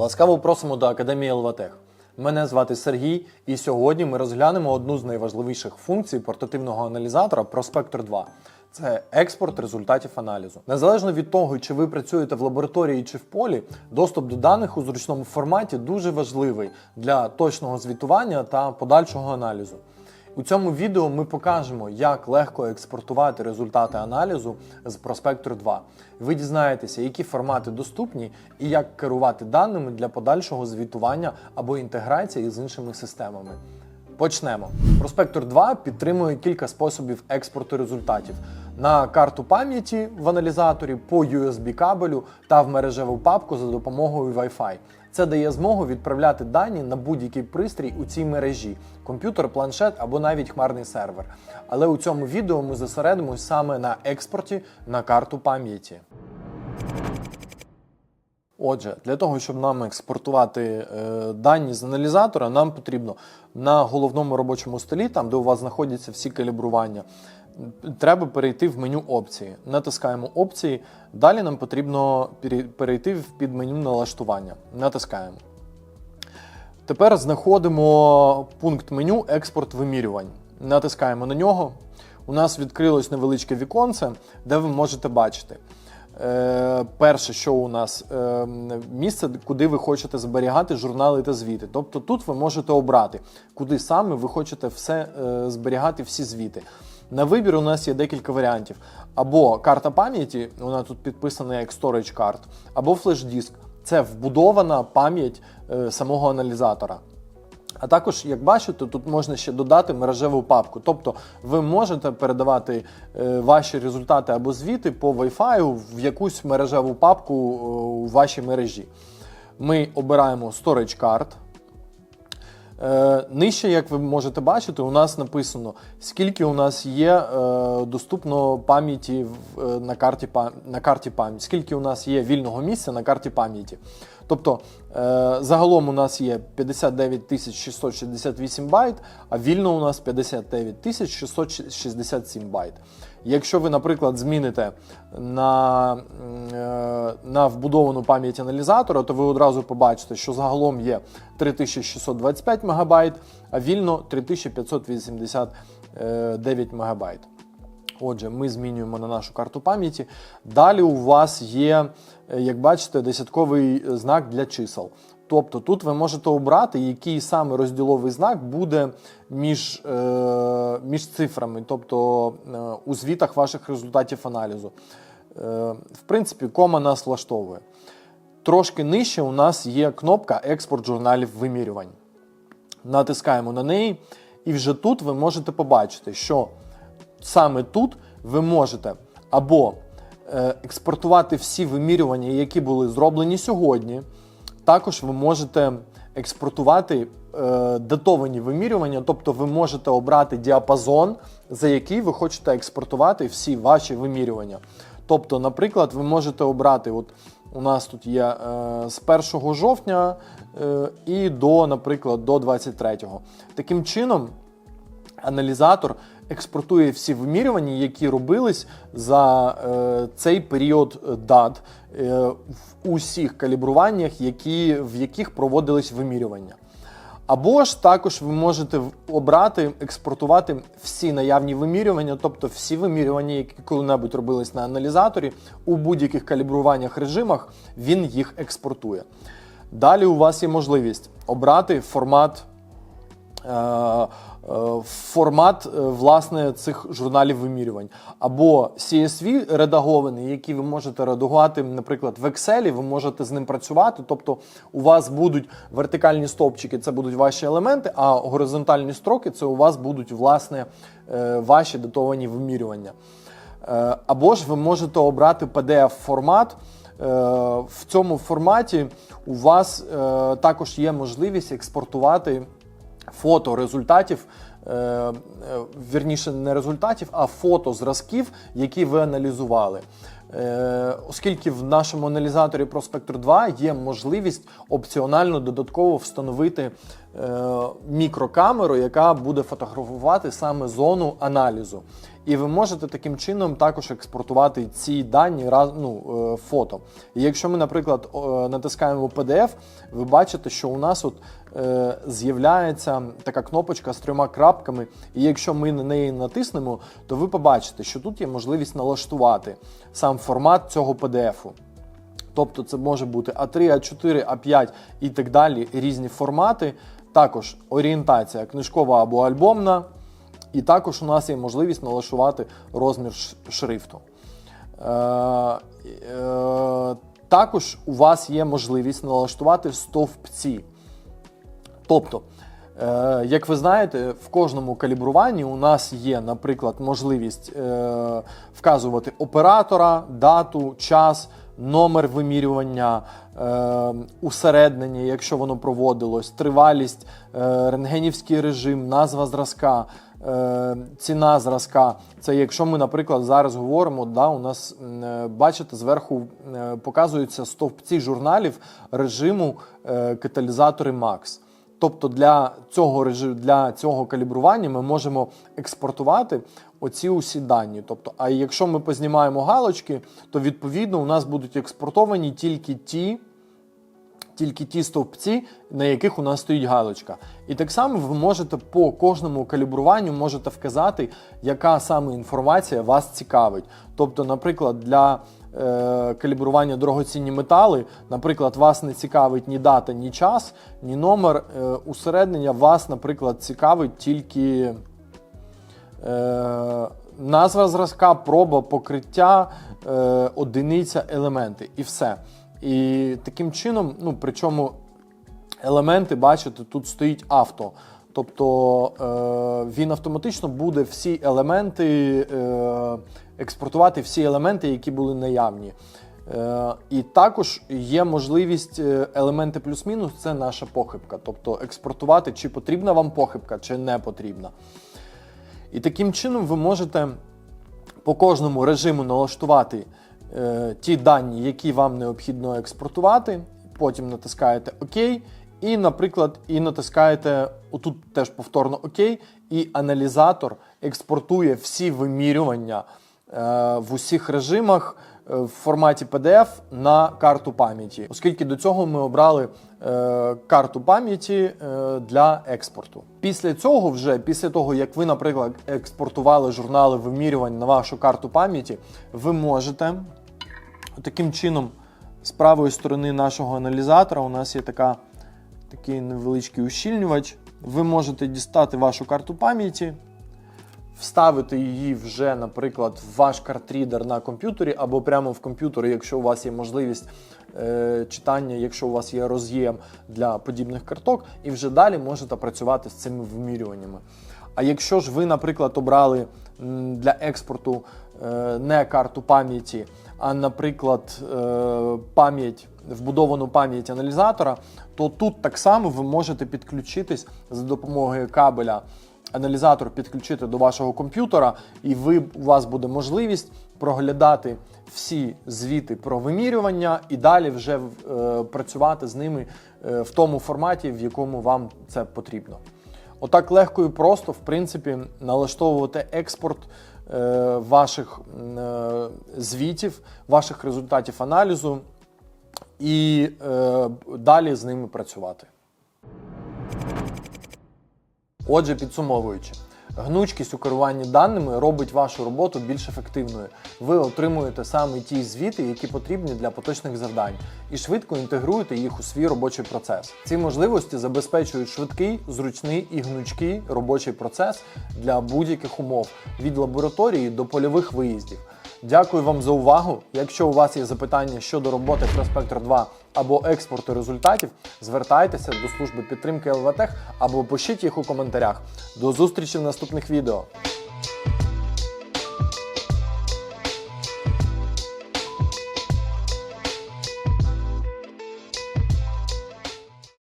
Ласкаво просимо до Академії Елватех. Мене звати Сергій, і сьогодні ми розглянемо одну з найважливіших функцій портативного аналізатора Prospector 2. Це експорт результатів аналізу. Незалежно від того, чи ви працюєте в лабораторії чи в полі, доступ до даних у зручному форматі дуже важливий для точного звітування та подальшого аналізу. У цьому відео ми покажемо, як легко експортувати результати аналізу з Prospector 2. Ви дізнаєтеся, які формати доступні і як керувати даними для подальшого звітування або інтеграції з іншими системами. Почнемо. Prospector 2 підтримує кілька способів експорту результатів на карту пам'яті в аналізаторі по USB кабелю та в мережеву папку за допомогою Wi-Fi. Це дає змогу відправляти дані на будь-який пристрій у цій мережі комп'ютер, планшет або навіть хмарний сервер. Але у цьому відео ми зосередимось саме на експорті на карту пам'яті. Отже, для того, щоб нам експортувати е, дані з аналізатора, нам потрібно на головному робочому столі, там де у вас знаходяться всі калібрування, треба перейти в меню опції. Натискаємо опції. Далі нам потрібно перейти в підменю налаштування. Натискаємо. Тепер знаходимо пункт меню Експорт вимірювань. Натискаємо на нього. У нас відкрилось невеличке віконце, де ви можете бачити. Е, перше, що у нас е, місце, куди ви хочете зберігати журнали та звіти. Тобто тут ви можете обрати, куди саме ви хочете все е, зберігати, всі звіти. На вибір у нас є декілька варіантів. Або карта пам'яті, вона тут підписана як storage card, або флеш-диск. Це вбудована пам'ять е, самого аналізатора. А також, як бачите, тут можна ще додати мережеву папку. Тобто ви можете передавати е, ваші результати або звіти по Wi-Fi в якусь мережеву папку е, у вашій мережі. Ми обираємо Storage Card. Е, Нижче, як ви можете бачити, у нас написано, скільки у нас є е, доступно пам'яті е, на карті, на карті пам'яті, скільки у нас є вільного місця на карті пам'яті. Тобто е, загалом у нас є 59 668 байт, а вільно у нас 59 667 байт. Якщо ви, наприклад, зміните на, е, на вбудовану пам'ять аналізатора, то ви одразу побачите, що загалом є 3625 МБ, а вільно 3589 МБ. Отже, ми змінюємо на нашу карту пам'яті. Далі у вас є, е, як бачите, десятковий знак для чисел. Тобто тут ви можете обрати, який саме розділовий знак буде між, е, між цифрами, тобто е, у звітах ваших результатів аналізу. Е, в принципі, кома нас влаштовує. Трошки нижче у нас є кнопка Експорт журналів вимірювань. Натискаємо на неї, і вже тут ви можете побачити, що саме тут ви можете або е, експортувати всі вимірювання, які були зроблені сьогодні. Також ви можете експортувати е, датовані вимірювання, тобто ви можете обрати діапазон, за який ви хочете експортувати всі ваші вимірювання. Тобто, наприклад, ви можете обрати, от у нас тут є е, з 1 жовтня і до, наприклад, до 23. Таким чином, аналізатор експортує всі вимірювання, які робились за е, цей період дат е, в усіх калібруваннях, які, в яких проводились вимірювання. Або ж також ви можете обрати, експортувати всі наявні вимірювання, тобто всі вимірювання, які коли-небудь робились на аналізаторі, у будь-яких калібруваннях режимах, він їх експортує. Далі у вас є можливість обрати формат е, формат е, власне цих журналів вимірювань. Або CSV редагований, який ви можете редагувати, наприклад, в Excel, ви можете з ним працювати. Тобто у вас будуть вертикальні стовпчики, це будуть ваші елементи, а горизонтальні строки це у вас будуть власне е, ваші датовані вимірювання. Е, Або ж ви можете обрати PDF-формат. Е, В цьому форматі у вас е, також є можливість експортувати фото результатів, е, е, вірніше не результатів, а фото зразків, які ви аналізували. Е, Оскільки в нашому аналізаторі Prospector 2 є можливість опціонально додатково встановити мікрокамеру, яка буде фотографувати саме зону аналізу. І ви можете таким чином також експортувати ці дані ну, е, фото. І якщо ми, наприклад, натискаємо PDF, ви бачите, що у нас от е, з'являється така кнопочка з трьома крапками, і якщо ми на неї натиснемо, то ви побачите, що тут є можливість налаштувати сам формат цього PDF-у. Тобто це може бути А3, А4, А5 і так далі різні формати. Також орієнтація книжкова або альбомна. І також у нас є можливість налаштувати розмір шрифту. Е, е, також у вас є можливість налаштувати стовпці. Тобто, е, як ви знаєте, в кожному калібруванні у нас є, наприклад, можливість вказувати оператора, дату, час, номер вимірювання, усереднення, якщо воно проводилось, тривалість, рентгенівський режим, назва зразка. Е, Ціна зразка, це якщо ми, наприклад, зараз говоримо, да, у нас е, бачите, зверху е, показуються стовпці журналів режиму каталізатори Max. Тобто для цього режиму, для цього калібрування ми можемо експортувати оці усі дані. Тобто, а якщо ми познімаємо галочки, то відповідно у нас будуть експортовані тільки ті, тільки ті стовпці, на яких у нас стоїть галочка. І так само ви можете по кожному калібруванню можете вказати, яка саме інформація вас цікавить. Тобто, наприклад, для е, калібрування дорогоцінні метали, наприклад, вас не цікавить ні дата, ні час, ні номер е, усереднення, вас, наприклад, цікавить тільки. Е, назва зразка, проба, покриття, е, одиниця, елементи і все. І таким чином, ну причому елементи, бачите, тут стоїть авто. Тобто е, він автоматично буде всі елементи е, експортувати всі елементи, які були наявні. Е, і також є можливість елементи плюс-мінус це наша похибка. Тобто експортувати, чи потрібна вам похибка, чи не потрібна. І таким чином ви можете по кожному режиму налаштувати ті дані, які вам необхідно експортувати. Потім натискаєте ОК. І, наприклад, і натискаєте отут теж повторно ОК, і аналізатор експортує всі вимірювання е, в усіх режимах е, в форматі PDF на карту пам'яті, оскільки до цього ми обрали е, карту пам'яті е, для експорту. Після цього, вже після того, як ви, наприклад, експортували журнали вимірювань на вашу карту пам'яті, ви можете таким чином з правої сторони нашого аналізатора у нас є така, такий невеличкий ущільнювач. Ви можете дістати вашу карту пам'яті, вставити її вже, наприклад, в ваш картрідер на комп'ютері або прямо в комп'ютері, якщо у вас є можливість е, читання, якщо у вас є роз'єм для подібних карток, і вже далі можете працювати з цими вимірюваннями. А якщо ж ви, наприклад, обрали для експорту е, не карту пам'яті, а, наприклад, е, пам'ять, вбудовану пам'ять аналізатора, то тут так само ви можете підключитись за допомогою кабеля. Аналізатор підключити до вашого комп'ютера, і ви, у вас буде можливість проглядати всі звіти про вимірювання і далі вже е, працювати з ними е, в тому форматі, в якому вам це потрібно. Отак легко і просто, в принципі, налаштовувати експорт е, ваших е, звітів, ваших результатів аналізу і е, далі з ними працювати. Отже, підсумовуючи, гнучкість у керуванні даними робить вашу роботу більш ефективною. Ви отримуєте саме ті звіти, які потрібні для поточних завдань, і швидко інтегруєте їх у свій робочий процес. Ці можливості забезпечують швидкий, зручний і гнучкий робочий процес для будь-яких умов від лабораторії до польових виїздів. Дякую вам за увагу. Якщо у вас є запитання щодо роботи Prospector 2 або експорту результатів, звертайтеся до служби підтримки ЛВТех або пишіть їх у коментарях. До зустрічі в наступних відео.